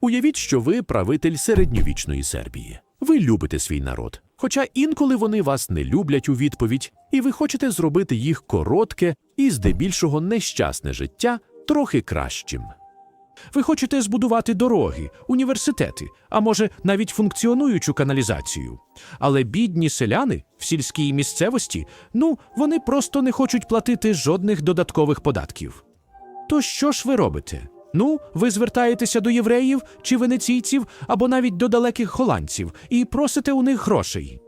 Уявіть, що ви правитель середньовічної Сербії. Ви любите свій народ, хоча інколи вони вас не люблять у відповідь, і ви хочете зробити їх коротке і здебільшого нещасне життя трохи кращим. Ви хочете збудувати дороги, університети, а може навіть функціонуючу каналізацію. Але бідні селяни в сільській місцевості, ну, вони просто не хочуть платити жодних додаткових податків. То що ж ви робите? Ну, ви звертаєтеся до євреїв чи венеційців або навіть до далеких голландців і просите у них грошей.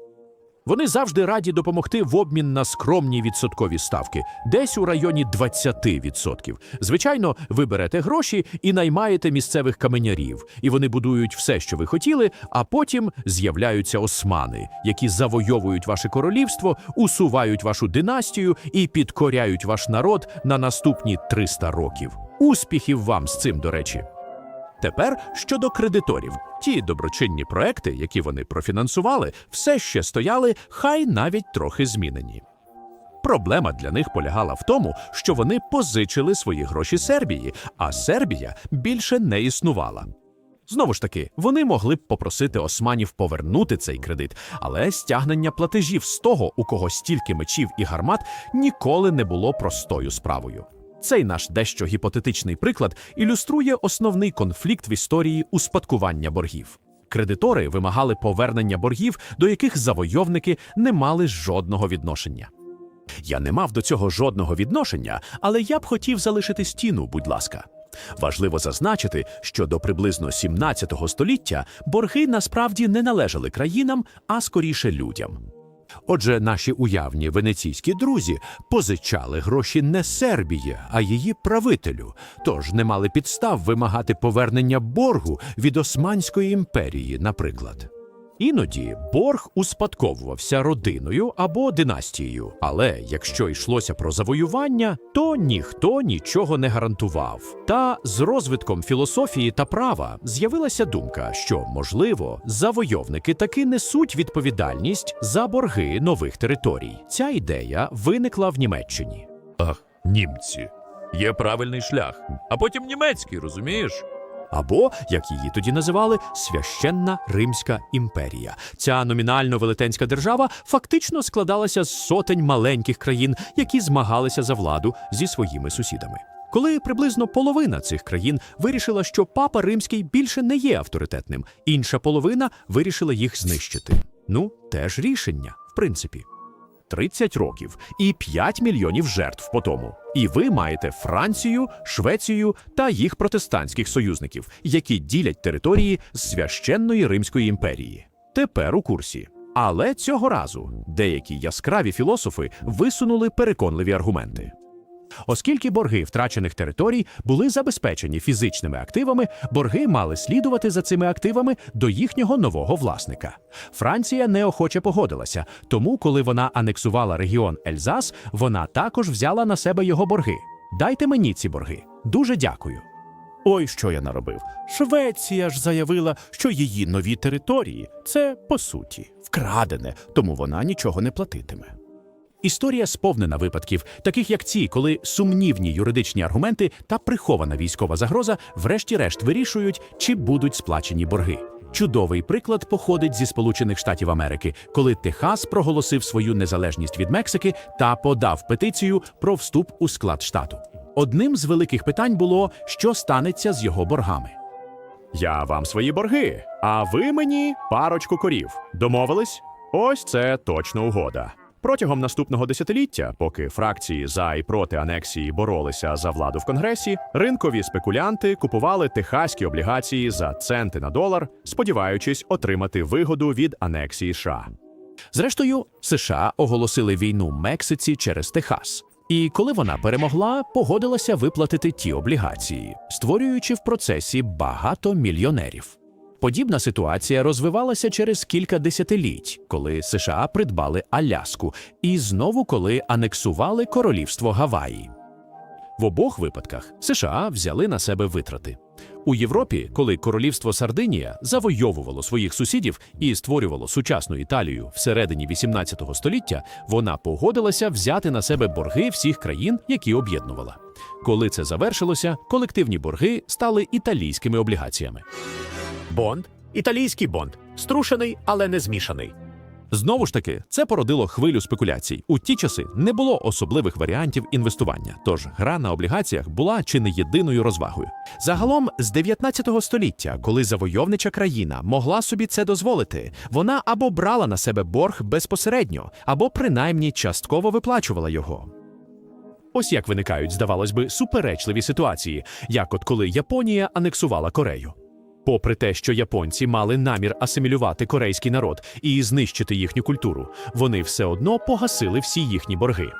Вони завжди раді допомогти в обмін на скромні відсоткові ставки, десь у районі 20%. Звичайно, ви берете гроші і наймаєте місцевих каменярів, і вони будують все, що ви хотіли, а потім з'являються османи, які завойовують ваше королівство, усувають вашу династію і підкоряють ваш народ на наступні 300 років. Успіхів вам з цим, до речі. Тепер щодо кредиторів, ті доброчинні проекти, які вони профінансували, все ще стояли, хай навіть трохи змінені. Проблема для них полягала в тому, що вони позичили свої гроші Сербії, а Сербія більше не існувала. Знову ж таки, вони могли б попросити османів повернути цей кредит, але стягнення платежів з того, у кого стільки мечів і гармат, ніколи не було простою справою. Цей наш дещо гіпотетичний приклад ілюструє основний конфлікт в історії успадкування боргів. Кредитори вимагали повернення боргів, до яких завойовники не мали жодного відношення. Я не мав до цього жодного відношення, але я б хотів залишити стіну, будь ласка. Важливо зазначити, що до приблизно 17 століття борги насправді не належали країнам, а скоріше людям. Отже, наші уявні венеційські друзі позичали гроші не Сербії, а її правителю, тож не мали підстав вимагати повернення боргу від Османської імперії, наприклад. Іноді борг успадковувався родиною або династією, але якщо йшлося про завоювання, то ніхто нічого не гарантував. Та з розвитком філософії та права з'явилася думка, що, можливо, завойовники таки несуть відповідальність за борги нових територій. Ця ідея виникла в Німеччині. Ах, німці. Є правильний шлях, а потім німецький, розумієш? Або, як її тоді називали, священна Римська імперія. Ця номінально велетенська держава фактично складалася з сотень маленьких країн, які змагалися за владу зі своїми сусідами. Коли приблизно половина цих країн вирішила, що папа римський більше не є авторитетним, інша половина вирішила їх знищити. Ну, теж рішення, в принципі. 30 років і 5 мільйонів жертв по тому. І ви маєте Францію, Швецію та їх протестантських союзників, які ділять території з священної Римської імперії. Тепер у курсі. Але цього разу деякі яскраві філософи висунули переконливі аргументи. Оскільки борги втрачених територій були забезпечені фізичними активами, борги мали слідувати за цими активами до їхнього нового власника. Франція неохоче погодилася, тому, коли вона анексувала регіон Ельзас, вона також взяла на себе його борги. Дайте мені ці борги. Дуже дякую. Ой, що я наробив. Швеція ж заявила, що її нові території це по суті вкрадене, тому вона нічого не платитиме. Історія сповнена випадків, таких як ці, коли сумнівні юридичні аргументи та прихована військова загроза, врешті-решт вирішують, чи будуть сплачені борги. Чудовий приклад походить зі Сполучених Штатів Америки, коли Техас проголосив свою незалежність від Мексики та подав петицію про вступ у склад штату. Одним з великих питань було, що станеться з його боргами. Я вам свої борги, а ви мені парочку корів. Домовились? Ось це точно угода. Протягом наступного десятиліття, поки фракції за і проти анексії боролися за владу в Конгресі, ринкові спекулянти купували техаські облігації за центи на долар, сподіваючись отримати вигоду від анексії США. Зрештою, США оголосили війну Мексиці через Техас. І коли вона перемогла, погодилася виплатити ті облігації, створюючи в процесі багато мільйонерів. Подібна ситуація розвивалася через кілька десятиліть, коли США придбали Аляску, і знову коли анексували королівство Гаваї. В обох випадках США взяли на себе витрати. У Європі, коли королівство Сардинія завойовувало своїх сусідів і створювало сучасну Італію всередині 18 століття, вона погодилася взяти на себе борги всіх країн, які об'єднувала. Коли це завершилося, колективні борги стали італійськими облігаціями. Бонд італійський бонд, струшений, але не змішаний. Знову ж таки, це породило хвилю спекуляцій. У ті часи не було особливих варіантів інвестування, тож гра на облігаціях була чи не єдиною розвагою. Загалом, з 19 століття, коли завойовнича країна могла собі це дозволити, вона або брала на себе борг безпосередньо, або принаймні частково виплачувала його. Ось як виникають, здавалось би, суперечливі ситуації, як от коли Японія анексувала Корею. Попри те, що японці мали намір асимілювати корейський народ і знищити їхню культуру, вони все одно погасили всі їхні борги.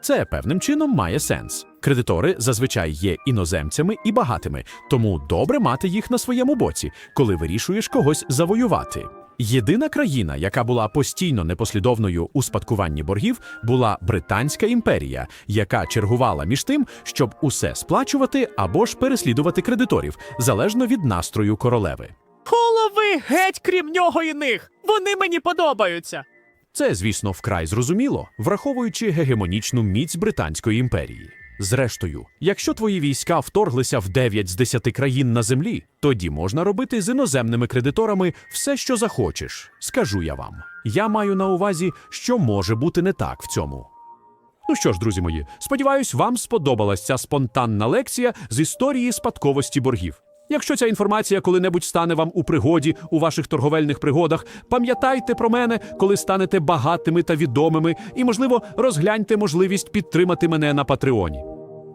Це певним чином має сенс. Кредитори зазвичай є іноземцями і багатими, тому добре мати їх на своєму боці, коли вирішуєш когось завоювати. Єдина країна, яка була постійно непослідовною у спадкуванні боргів, була Британська імперія, яка чергувала між тим, щоб усе сплачувати або ж переслідувати кредиторів, залежно від настрою королеви. Голови геть крім нього і них. Вони мені подобаються. Це, звісно, вкрай зрозуміло, враховуючи гегемонічну міць Британської імперії. Зрештою, якщо твої війська вторглися в 9 з 10 країн на землі, тоді можна робити з іноземними кредиторами все, що захочеш. Скажу я вам. Я маю на увазі, що може бути не так в цьому. Ну що ж, друзі мої, сподіваюсь, вам сподобалась ця спонтанна лекція з історії спадковості боргів. Якщо ця інформація коли-небудь стане вам у пригоді у ваших торговельних пригодах, пам'ятайте про мене, коли станете багатими та відомими, і, можливо, розгляньте можливість підтримати мене на Патреоні.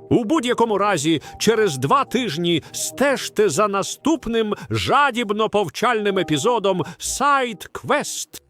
У будь-якому разі, через два тижні стежте за наступним жадібно повчальним епізодом Сайт Квест